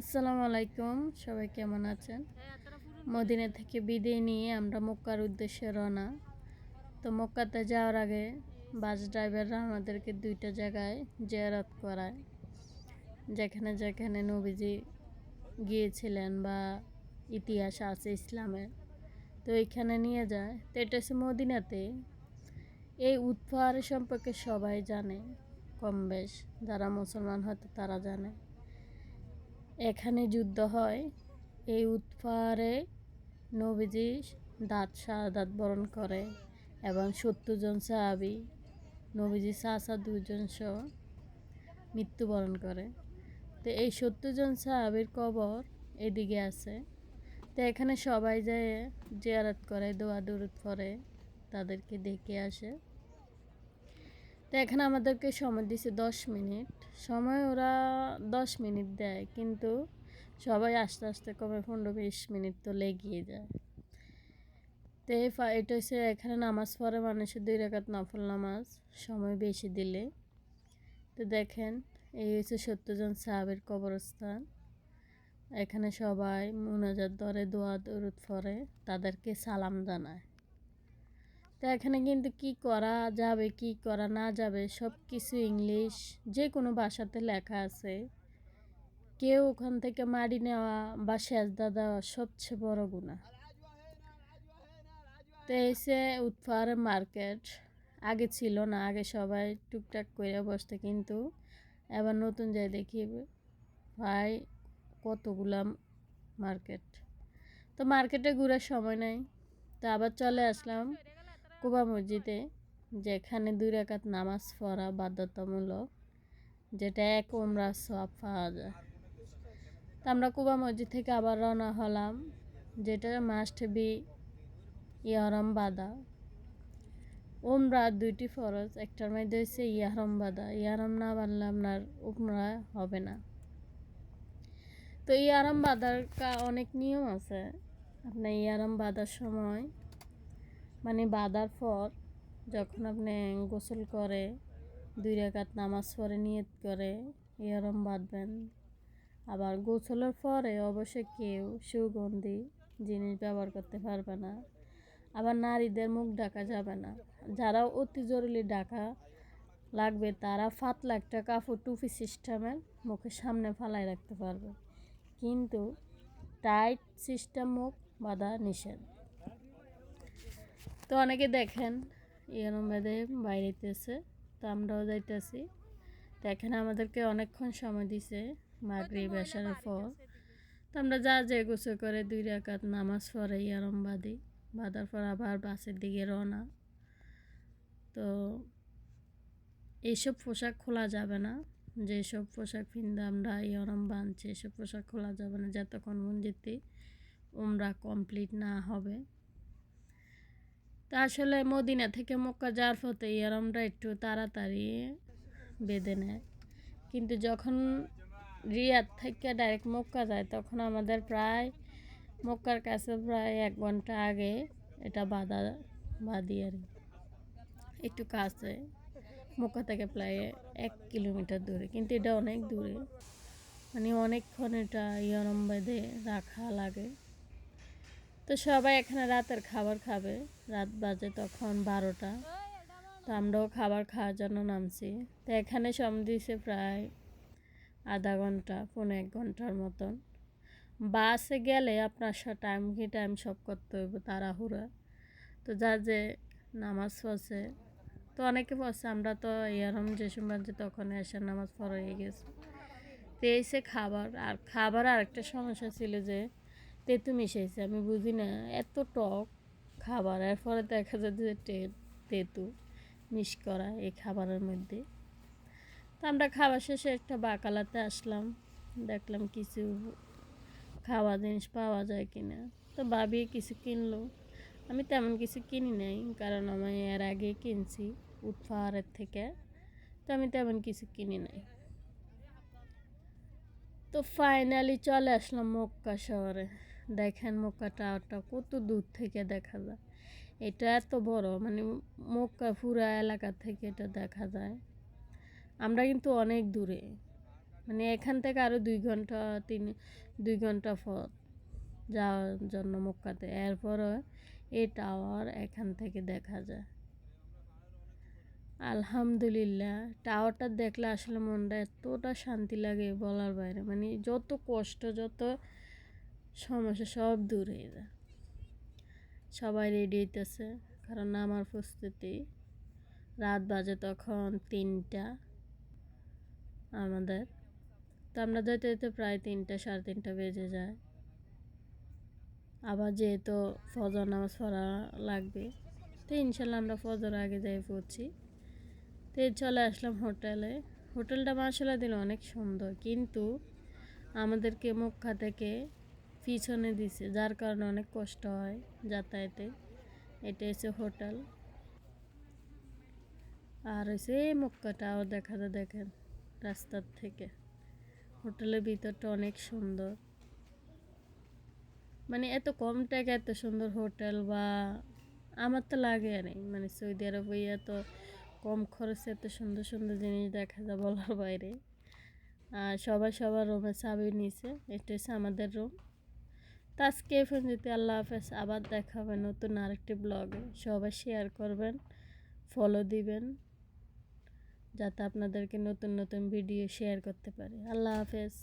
আসসালামু আলাইকুম, সবাই কেমন আছেন? মদিনা থেকে বিদায় নিয়ে আমরা মক্কার উদ্দেশ্যে রওনা। তো মক্কাতে যাওয়ার আগে বাস ড্রাইভাররা আমাদেরকে দুইটা জায়গায় জিয়ারত করায়। যেখানে যেখানে নবীজি গিয়েছিলেন বা ইতিহাস আছে ইসলামের, তো এইখানে নিয়ে যায়। তো এটা হচ্ছে মদিনাতে। এই উৎপার সম্পর্কে সবাই জানে, কম বেশ, যারা মুসলমান হয়তো তারা জানে। এখানে যুদ্ধ হয়। এই উৎপারে নবীজি দাঁত দাঁত বরণ করে এবং সত্তর জন সাহাবি, নবীজি সাসা দুজন সহ মৃত্যুবরণ করে। তো এই সত্তর জন সাহাবির কবর এদিকে আছে। তো এখানে সবাই যায়, জিয়ারত করে দোয়া দূরত করে তাদেরকে দেখে আসে। তো এখানে আমাদেরকে সময় দিছে দশ মিনিট। সময় ওরা দশ মিনিট দেয়, কিন্তু সবাই আস্তে আস্তে কমে পনেরো বিশ মিনিট তো লেগিয়ে যায়। তো এটা হচ্ছে এখানে নামাজ পড়ে মানুষের দুই রেখাত নফল নামাজ, সময় বেশি দিলে। তো দেখেন, এই হচ্ছে সত্তরজন সাহাবের কবরস্থান। এখানে সবাই মুনাজাত ধরে দোয়া, দরুদ পড়ে, তাদেরকে সালাম জানায়। তো এখানে কিন্তু কি করা যাবে, কি করা না যাবে সব কিছু ইংলিশ যে কোনো ভাষাতে লেখা আছে। কেউ ওখান থেকে মাড়ি নেওয়া বা সেজদা দেওয়া সবচেয়ে বড় গুণা তো এসে উৎফার মার্কেট, আগে ছিল না, আগে সবাই টুকটাক করে বসতে কিন্তু, এবার নতুন যাই দেখি ভাই কতগুলা মার্কেট। তো মার্কেটে ঘুরার সময় নাই, তো আবার চলে আসলাম। কুবা মসজিদে যেখানে দুই রাকাত নামাজ পড়া বাধ্যতামূলক, যেটা এক ওমরা সব পাওয়া যায়। তো আমরা কুবা মসজিদ থেকে আবার রওনা হলাম, যেটা মাস্ট বি ইয়ারম বাদা। ওমরা দুইটি ফরজ, একটার মধ্যে হচ্ছে ইয়ারম বাদা। ইয়ারম না বানলে আপনার উমরা হবে না। তো ইয়ারম বাদার কা- অনেক নিয়ম আছে। আপনার ইয়ারম বাঁধার সময় মানে বাঁধার পর যখন আপনি গোসল করে দুই রেখাত নামাজ পড়ে, নিয়ত করে ইয়ারম বাঁধবেন। আবার গোসলের পরে অবশ্যই কেউ সুগন্ধি জিনিস ব্যবহার করতে পারবে না। আবার নারীদের মুখ ঢাকা যাবে না। যারা অতি জরুরি ঢাকা লাগবে, তারা ফাতলা একটা কাপড় টুপি সিস্টেমের মুখের সামনে ফালাই রাখতে পারবে। কিন্তু টাইট সিস্টেম মুখ বাঁধা নিষেধ। তো অনেকে দেখেন এরম বেঁধে বাইরেতেছে, তো আমরাও যাইতেছি। তো এখানে আমাদেরকে অনেকক্ষণ সময় দিছে মাগরি বেসার পর। তো আমরা যা যে গোসল করে দুই রাকাত নামাজ পড়ে ইয়ারম বাঁধি বাঁধার পর আবার বাসের দিকে রওনা। তো এইসব পোশাক খোলা যাবে না, যেসব পোশাক পিন্ধে আমরা ইয়রম বাঁধছি এসব পোশাক খোলা যাবে না, যতক্ষণ মঞ্জিতে উমরা কমপ্লিট না হবে। তা আসলে মদিনা থেকে মক্কা যাওয়ার পথে ইয়রমটা একটু তাড়াতাড়ি বেঁধে নেয়। কিন্তু যখন রিয়াদ থেকে ডাইরেক্ট মক্কা যায়, তখন আমাদের প্রায় মক্কার কাছে প্রায় এক ঘণ্টা আগে এটা বাঁধা, বাঁধি আর। একটু কাছে, মক্কা থেকে প্রায় এক কিলোমিটার দূরে, কিন্তু এটা অনেক দূরে। মানে অনেকক্ষণ এটা ইয়রম বেঁধে রাখা লাগে। তো সবাই এখানে রাতের খাবার খাবে। রাত বাজে তখন বারোটা। তো আমরাও খাবার খাওয়ার জন্য নামছি। তো এখানে সম দিয়েছে প্রায় আধা ঘণ্টা, পৌনে এক ঘণ্টার মতন। বাসে গেলে আপনার সব টাইম কি টাইম সব করতে হইব তাড়াহুড়া। তো যা যে নামাজ পড়ছে, তো অনেকে পড়ছে, আমরা তো ইয়ারম যে সময় তখন এসে নামাজ পড়া গেছে। তো এসে খাবার, আর খাবার আর একটা সমস্যা ছিল যে তেঁতু মিশাইছে, আমি বুঝি না, এত টক খাবার। এর এরপরে দেখা যাচ্ছে যে তেঁতু মিশ করা এই খাবারের মধ্যে। তো আমরা খাবার শেষে একটা বাকালাতে আসলাম, দেখলাম কিছু খাওয়া জিনিস পাওয়া যায় কিনা। তো ভাবি কিছু কিনলো। আমি তেমন কিছু কিনি নাই, কারণ আমি এর আগে কিনছি উৎফাহারের থেকে, তো আমি তেমন কিছু কিনি নাই। তো ফাইনালি চলে আসলাম মক্কা শহরে। দেখেন মক্কা টাওয়ারটা কত দূর থেকে দেখা যায়। এটা এত বড় মানে মক্কা পুরা এলাকা থেকে এটা দেখা যায়। আমরা কিন্তু অনেক দূরে মানে এখান থেকে আরও দুই ঘণ্টা, তিন, দুই ঘণ্টা পথ যাওয়ার জন্য মক্কাতে। এরপরও এই টাওয়ার এখান থেকে দেখা যায়। আলহামদুলিল্লাহ, টাওয়ারটা দেখলে আসলে মনটা এতটা শান্তি লাগে বলার বাইরে। মানে যত কষ্ট, যত সমস্যা সব দূর হয়ে যায়। সবাই রেডি হইতেছে, কারণ আমার প্রস্তুতি। রাত বাজে তখন তিনটা আমাদের। তো আমরা যেতে যেতে প্রায় তিনটা, সাড়ে তিনটা বেজে যায়। আবার যেহেতু ফজর নামাজ পড়া লাগবে, তো ইনশাল্লাহ আমরা ফজর আগে যাই পড়ছি। তো চলে আসলাম হোটেলে। হোটেলটা মাসালা দিল অনেক সুন্দর, কিন্তু আমাদেরকে মক্কা থেকে পিছনে দিছে, যার কারণে অনেক কষ্ট হয় যাতায়াতে। এটা হচ্ছে হোটেল। আর এই মক্কাটাও দেখা যায় দেখেন রাস্তার থেকে। হোটেলের ভিতরটা অনেক সুন্দর। মানে এত কম টাকা এত সুন্দর হোটেল বা আমার তো লাগে আর মানে সৌদি আরব হইয়া তো কম খরচে এত সুন্দর সুন্দর জিনিস দেখা যায় বলার বাইরে। আর সবাই সবার রুমে চাবি নিছে, এটা হচ্ছে আমাদের রুম তো আজকে ফোন যদি আল্লাহ হাফেজ। আবার দেখা হবে নতুন আরেকটি ব্লগে। সবাই শেয়ার করবেন ফলো দিবেন, যাতে আপনাদেরকে নতুন নতুন ভিডিও শেয়ার করতে পারি। আল্লাহ হাফেজ।